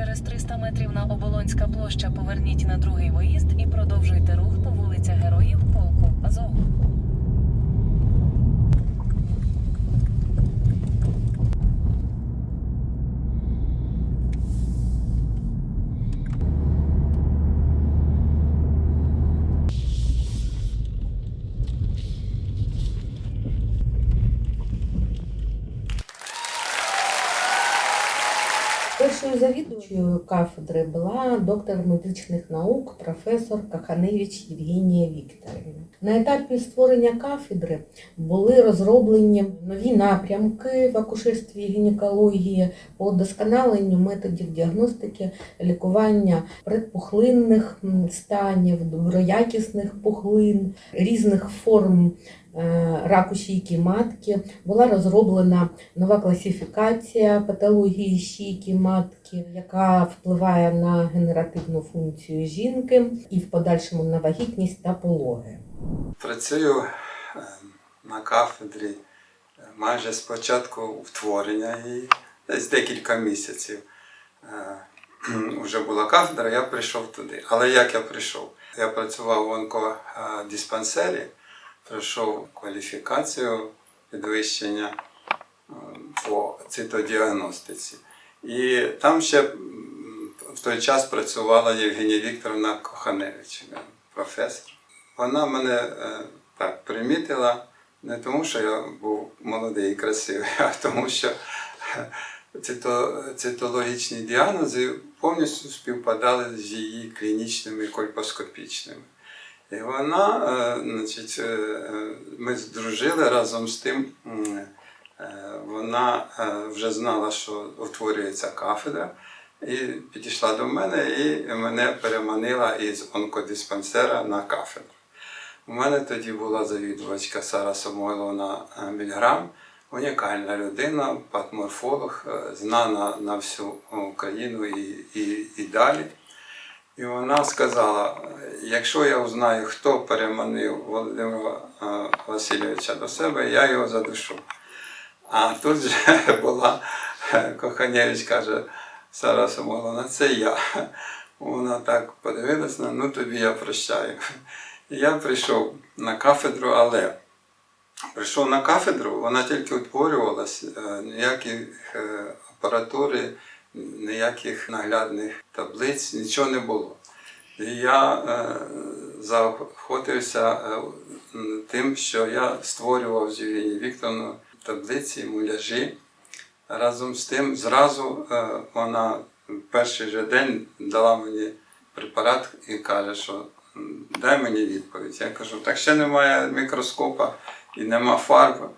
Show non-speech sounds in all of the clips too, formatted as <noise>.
через 300 метрів на Оболонська площа поверніть на другий виїзд і продовжуйте рух по вулицях Героїв полку Азов. Першою завідувачою кафедри була доктор медичних наук, професор Каханевич Євгенія Вікторівна. На етапі створення кафедри були розроблені нові напрямки в акушерстві гінекології по удосконаленню методів діагностики, лікування предпухлинних станів, доброякісних пухлин, різних форм раку шийки матки. Була розроблена нова класифікація патології шийки матки, яка впливає на генеративну функцію жінки і в подальшому на вагітність та пологи. Працюю е, на кафедрі е, майже з початку утворення її, десь декілька місяців. Вже була кафедра, я прийшов туди. Але як я прийшов? Я працював в онкодиспансері, пройшов кваліфікацію підвищення е, по цитодіагностиці. І там ще в той час працювала Євгенія Вікторовна Коханевич, е, професор. Вона мене е, так примітила не тому, що я був молодий і красивий, <laughs> а тому, що цито, цитологічні діагнози повністю співпадали з її клінічними кольпоскопічними. І вона, е, значить, е, е, ми здружили разом з тим. Вона вже знала, що утворюється кафедра, і підійшла до мене і мене переманила із онкодиспансера на кафедру. У мене тоді була завідувачка Сара Самойловна Мільграм, унікальна людина, патморфолог, знана на всю Україну і, і, і далі. І вона сказала: якщо я узнаю, хто переманив Володимира е, Васильовича до себе, я його задушу. А тут же <laughs> була е, Коханєвич каже, Сара Самойловна, це я. Вона так подивилась, на, ну тобі я прощаю. Я прийшов на кафедру, але прийшов на кафедру, вона тільки утворювалась, е, ніяких е, апаратури, ніяких наглядних таблиць, нічого не було. І я е, заохотився е, тим, що я створював з Євгенією Вікторовною таблиці, муляжі. Разом з тим, зразу е, вона перший же день дала мені препарат і каже, що дай мені відповідь. Я кажу, так ще немає мікроскопа і нема фарби.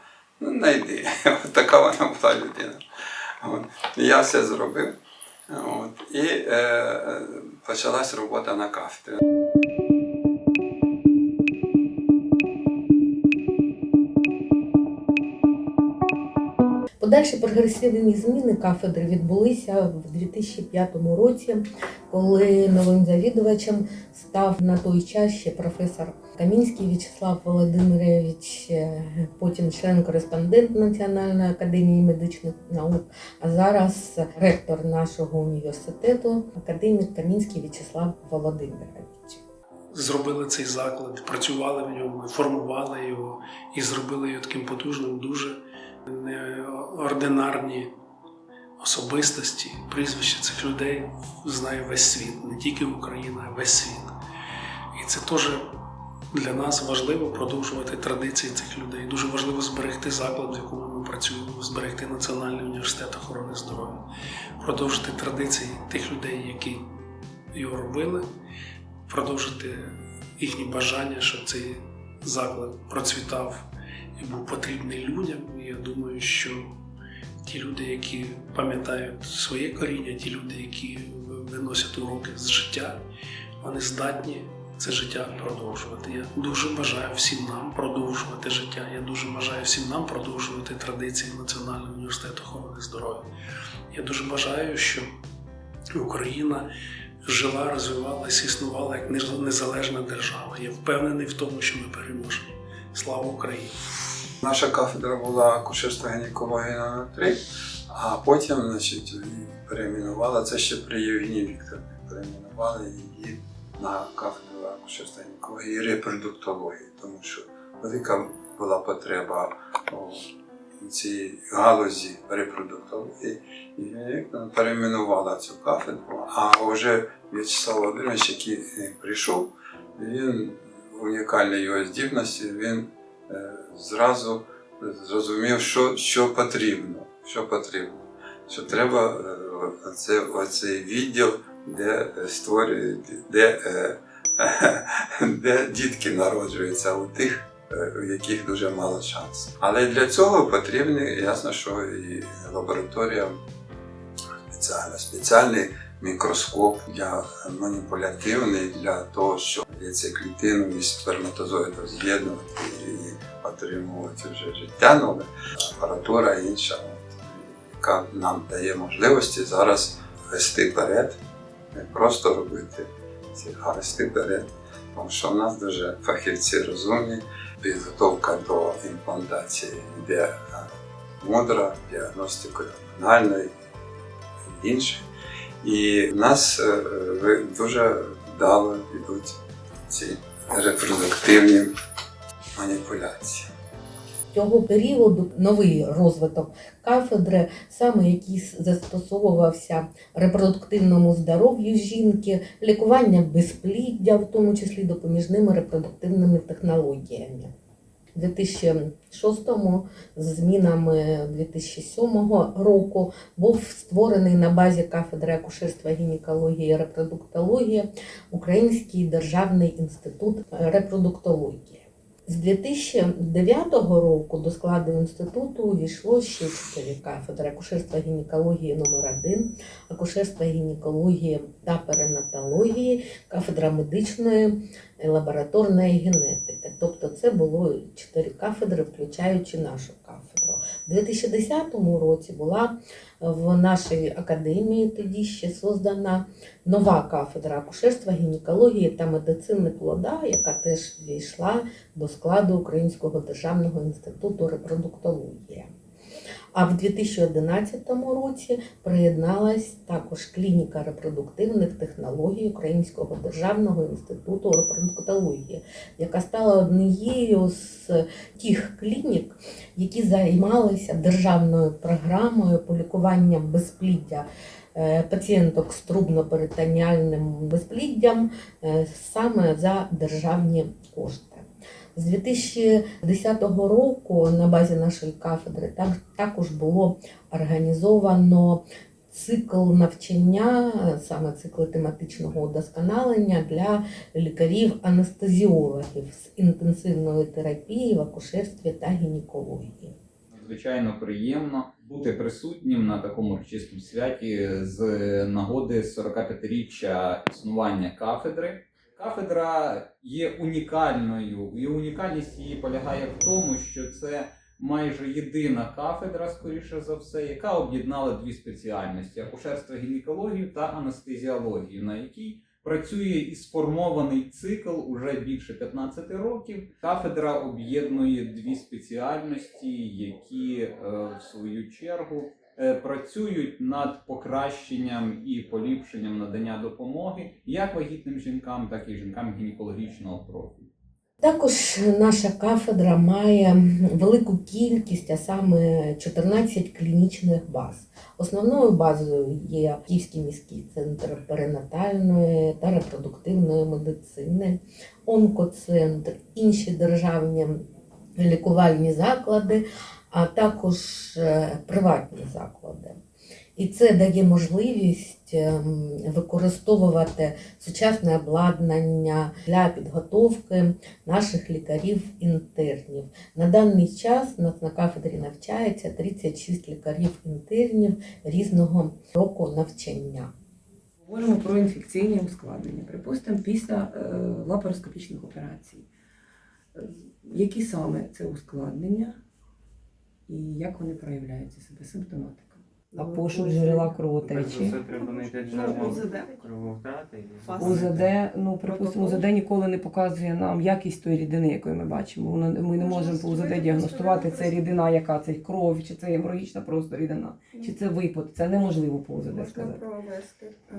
Ну, знайди. <laughs> От така вона була людина. От. Я все зробив. От. І е, е, почалась робота на кафедрі. Подальші прогресивні зміни кафедри відбулися в 2005 році, коли новим завідувачем став на той час ще професор Камінський В'ячеслав Володимирович, е, потім член-кореспондент Національної академії медичних наук, а зараз ректор нашого університету, академік Камінський В'ячеслав Володимирович. зробили цей заклад, працювали в ньому, формували його і зробили його таким потужним, дуже неординарні особистості. Прізвища цих людей знає весь світ, не тільки Україна, а весь світ. І це теж для нас важливо продовжувати традиції цих людей. Дуже важливо зберегти заклад, в якому ми працюємо, зберегти Національний університет охорони здоров'я, продовжити традиції тих людей, які його робили, продовжити їхні бажання, щоб цей заклад процвітав був потрібний людям. Я думаю, що ті люди, які пам'ятають своє коріння, ті люди, які виносять уроки з життя, вони здатні це життя продовжувати. Я дуже бажаю всім нам продовжувати життя. Я дуже бажаю всім нам продовжувати традиції Національного університету охорони здоров'я. Я дуже бажаю, щоб Україна жила, розвивалася, існувала як незалежна держава. Я впевнений в тому, що ми переможемо. Слава Україні! Наша кафедра була акушерства гінекології номер 3, А потім, значить, перейменували, це ще при Євгенії Вікторовні, перейменували її на кафедру акушерства гінекології і репродуктології, тому що велика була потреба у цій галузі репродуктології. І перейменувала цю кафедру, а вже В'ячеслав Володимирович, який е, прийшов, він унікальні його здібності, він е, зразу зрозумів, що, що потрібно. Що потрібно. Що треба е, оце, оцей відділ, де створюють, де, е, <laughs> де дітки народжуються у тих, е, у яких дуже мало шансу. Але для цього потрібно, ясно, що і лабораторія спеціальна, спеціальний мікроскоп для маніпулятивний для того, щоб яйцеклітину і сперматозоїду з'єднувати отримувати вже життя нове, апаратура інша, яка нам дає можливості зараз вести вперед, не просто робити ці, вести вперед. Тому що в нас дуже фахівці розумні, підготовка до імплантації йде мудра, діагностикою гормональної і інших. І в нас е, дуже вдало йдуть ці репродуктивні маніпуляції. З цього періоду новий розвиток кафедри, саме який застосовувався репродуктивному здоров'ю жінки, лікування безпліддя, в тому числі допоміжними репродуктивними технологіями. У 2006 з змінами 2007 року був створений на базі кафедри акушерства, гінекології і репродуктології Український державний інститут репродуктології. З 2009 року до складу інституту увійшло ще чотири кафедри акушерства гінекології номер 1 акушерства гінекології та перинатології, кафедра медичної лабораторної генетики. Тобто це було чотири кафедри, включаючи нашу кафедру. У 2010 році була в нашій академії тоді ще создана нова кафедра акушерства, гінекології та медицини плода, яка теж війшла до складу Українського державного інституту репродуктології. А в 2011 році приєдналась також клініка репродуктивних технологій Українського державного інституту репродуктології, яка стала однією з тих клінік, які займалися державною програмою по лікуванню безпліддя е, пацієнток з трубно-перитоніальним безпліддям е, саме за державні кошти. З 2010 року на базі нашої кафедри так, також було організовано цикл навчання, саме цикл тематичного удосконалення для лікарів-анестезіологів з інтенсивної терапії в акушерстві та гінекології. Надзвичайно приємно бути присутнім на такому урочистому святі з нагоди 45-річчя існування кафедри. Кафедра є унікальною, і унікальність її полягає в тому, що це майже єдина кафедра, скоріше за все, яка об'єднала дві спеціальності: акушерство гінекологію та анестезіологію, на якій працює і сформований цикл уже більше 15 років. Кафедра об'єднує дві спеціальності, які е, в свою чергу працюють над покращенням і поліпшенням надання допомоги як вагітним жінкам, так і жінкам гінекологічного профілю. Також наша кафедра має велику кількість, а саме 14 клінічних баз. Основною базою є Київський міський центр перинатальної та репродуктивної медицини, онкоцентр, інші державні лікувальні заклади, а також е, приватні заклади. І це дає можливість ем, використовувати сучасне обладнання для підготовки наших лікарів-інтернів. На даний час у нас на кафедрі навчається 36 лікарів-інтернів різного року навчання. Говоримо про інфекційні ускладнення, припустимо, після е, лапароскопічних операцій. Е, Які саме це ускладнення і як вони проявляються себе симптоматика? А пошук джерела кровотечі. Треба знайти Ну, джерело УЗД. крововтрати. і- Фаз. УЗД, ну припустимо, УЗД ніколи не показує нам якість тої рідини, якої ми бачимо. Воно ми не можемо по УЗД діагностувати, це рідина, яка це кров, чи це геморагічна просто рідина, чи це випад. Це неможливо по УЗД Можна сказати. провести е,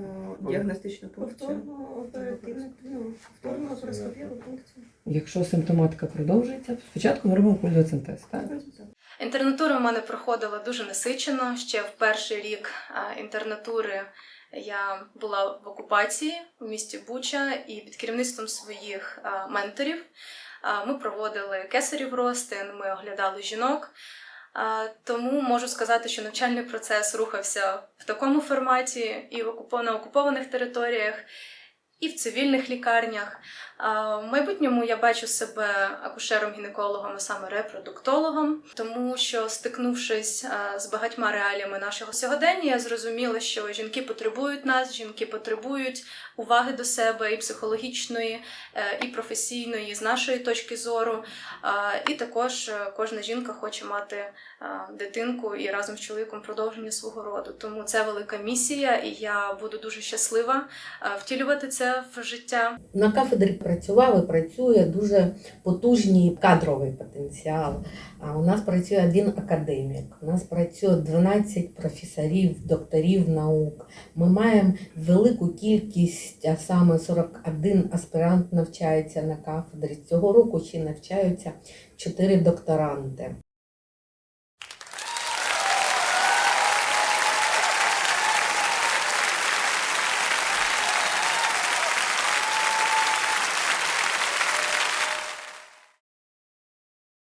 діагностичну пункцію. Повторно оперативну, ну, повторну лапароскопію пункцію. Якщо симптоматика продовжується, спочатку ми робимо кульдоцинтез, так? Інтернатура в мене проходила дуже насичено. Ще в перший рік інтернатури я була в окупації у місті Буча і під керівництвом своїх менторів ми проводили кесарів ростин, ми оглядали жінок. Тому можу сказати, що навчальний процес рухався в такому форматі і в на окупованих територіях, і в цивільних лікарнях. В майбутньому я бачу себе акушером-гінекологом, а саме репродуктологом, тому що стикнувшись з багатьма реаліями нашого сьогодення, я зрозуміла, що жінки потребують нас, жінки потребують уваги до себе і психологічної, е, і професійної з нашої точки зору. І також е, кожна жінка хоче мати дитинку і разом з чоловіком продовження свого роду. Тому це велика місія, і я буду дуже щаслива втілювати це в життя. На кафедрі працював і працює дуже потужний кадровий потенціал. У нас працює один академік, у нас працює 12 професорів, докторів наук. Ми маємо велику кількість, а саме 41 аспірант навчається на кафедрі. Цього року ще навчаються 4 докторанти.